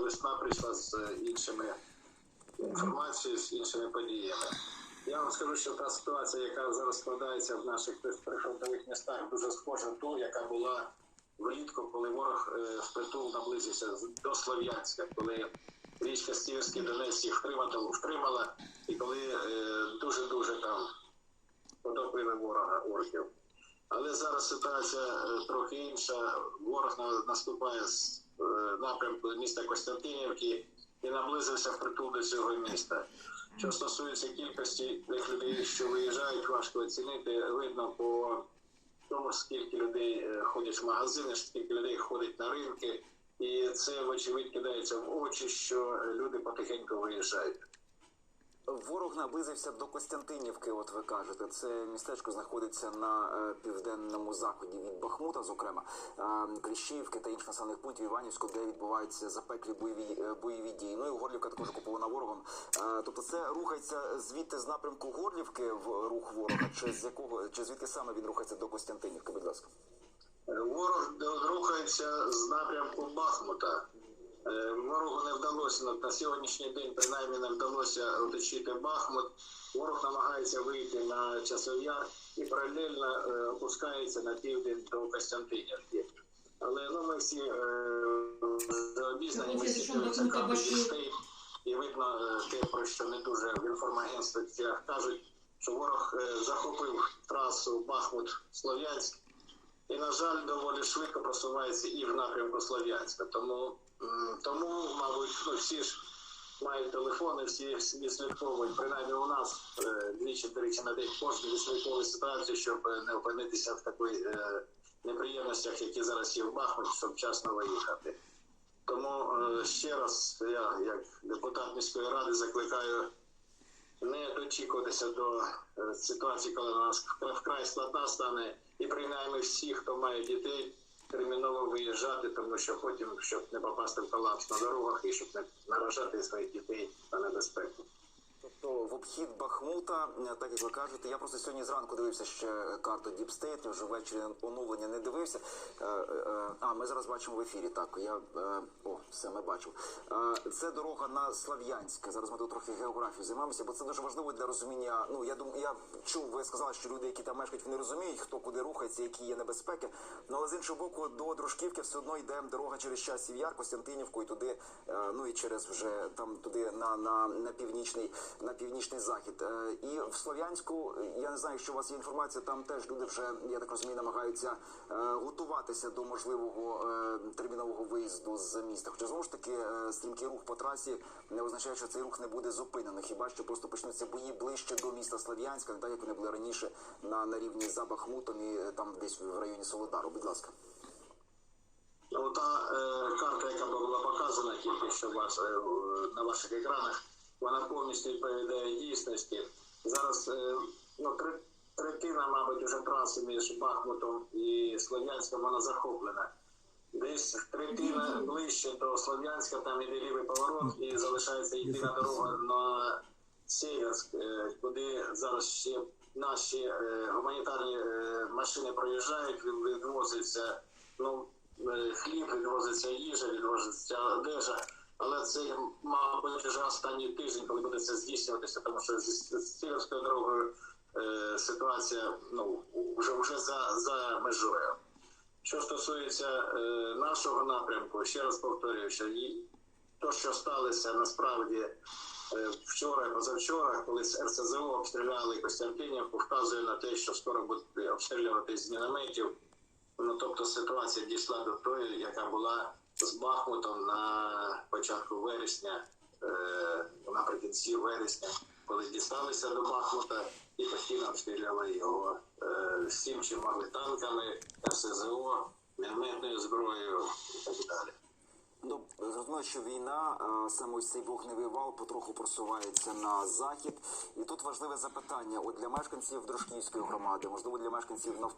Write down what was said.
весна прийшла з е, іншими інформацією, з іншими подіями. Я вам скажу, що та ситуація, яка зараз складається в наших прифронтових містах, дуже схожа ту, яка була влітку, коли ворог е, впритул наблизився до Слов'янська, коли річка Стіверський Донець їх втримала, і коли е, дуже-дуже там потопили ворога орків. Але зараз ситуація трохи інша. Ворог наступає з напрямку міста Костянтинівки і наблизився впритул до цього міста. Що стосується кількості тих людей, що виїжджають, важко оцінити. Видно по тому, скільки людей е, ходять в магазини, скільки людей ходить на ринки, і це вочевидь кидається в очі, що люди потихеньку виїжджають. Ворог наблизився до Костянтинівки. От ви кажете, це містечко знаходиться на е, південному заході від Бахмута, зокрема е, та інших населених пунктів Іванівського, де відбуваються запеклі бойові е, бойові дії. Ну і Горлівка також окупована ворогом. Е, тобто, це рухається звідти з напрямку Горлівки в рух ворога, чи з якого чи звідки саме він рухається до Костянтинівки? Будь ласка. Ворог рухається з напрямку Бахмута. Е, Ворогу не вдалося на, сьогоднішній день, принаймні не вдалося оточити Бахмут. Ворог намагається вийти на часов яр і паралельно е, опускається на південь до Костянтинівки. Але ну, ми всі е, обізнані, ми всі дивимося карту дістей, і видно е, те, про що не дуже в інформагентствах кажуть, що ворог е, захопив трасу Бахмут-Слов'янськ. І, на жаль, доволі швидко просувається і в напрямку Слов'янська. Тому, тому мабуть, ну, всі ж мають телефони, всі відслідковують, принаймні у нас е, двічі-тричі на день кожен відслідковує ситуацію, щоб е, не опинитися в такій е, неприємностях, які зараз є в Бахмуті, щоб вчасно виїхати. Тому ще раз я, як депутат міської ради, закликаю не дочікуватися до ситуації, коли у нас вкра- вкрай складна стане, і принаймні всі, хто має дітей, терміново виїжджати, тому що потім, щоб не попасти в колапс на дорогах і щоб не наражати своїх дітей на небезпеку. Тобто в обхід Бахмута, е, так як ви кажете, я просто сьогодні зранку дивився ще карту Deep State, вже ввечері оновлення не дивився. Е, е, А, ми зараз бачимо в ефірі. Так, я е, о, все, ми бачимо. Е, Це дорога на Слав'янське. Зараз ми тут трохи географією займаємося, бо це дуже важливо для розуміння. Ну я думаю, я чув, ви сказали, що люди, які там мешкають, вони розуміють, хто куди рухається, які є небезпеки. Ну але з іншого боку, до Дружківки все одно йде дорога через часів Яр, Костянтинівку і туди, е, ну і через вже там туди на, на, на північний на північний захід. Е, І в Слов'янську я не знаю, що у вас є інформація. Там теж люди вже я так розумію, намагаються е, готуватися до можливого е, термінового виїзду з міста. Хоча знову ж таки стрімкий рух по трасі не означає, що цей рух не буде зупинений. Хіба що просто почнуться бої ближче до міста Слов'янська, не так як вони були раніше на, на рівні за Бахмутом і там десь в районі Солодару. Будь ласка. Ну, та е, карта, яка була показана тільки що вас, е, на ваших екранах, вона повністю відповідає дійсності. Зараз е, ну, третина, мабуть, вже траси між Бахмутом і Слов'янськом вона захоплена. Десь третина ближче до Слов'янська, там іде лівий поворот, і залишається єдина дорога на Сєверськ, е, куди зараз ще наші е, гуманітарні машини проїжджають, відвозиться ну, хліб, відвозиться їжа, відвозиться одежа. Але це, мабуть, вже останній тиждень, коли буде це здійснюватися, тому що з, Сіверською дорогою е, ситуація ну, вже, вже за, за межою. Що стосується е, нашого напрямку, ще раз повторюю, що і то, що сталося насправді е, вчора і позавчора, коли з РСЗО обстріляли Костянтинівку, вказує на те, що скоро будуть обстрілювати з мінометів. Ну тобто ситуація дійшла до тої, яка була з Бахмутом на початку вересня, е, наприкінці вересня, коли дісталися до Бахмута і постійно обстрілювали його е, всім, чим могли танками, РСЗО, мінометною зброєю і так далі. Ну, зрозуміло, що війна, е, саме ось цей вогневий вал потроху просувається на захід. І тут важливе запитання: от для мешканців Дружківської громади, можливо, для мешканців навколо.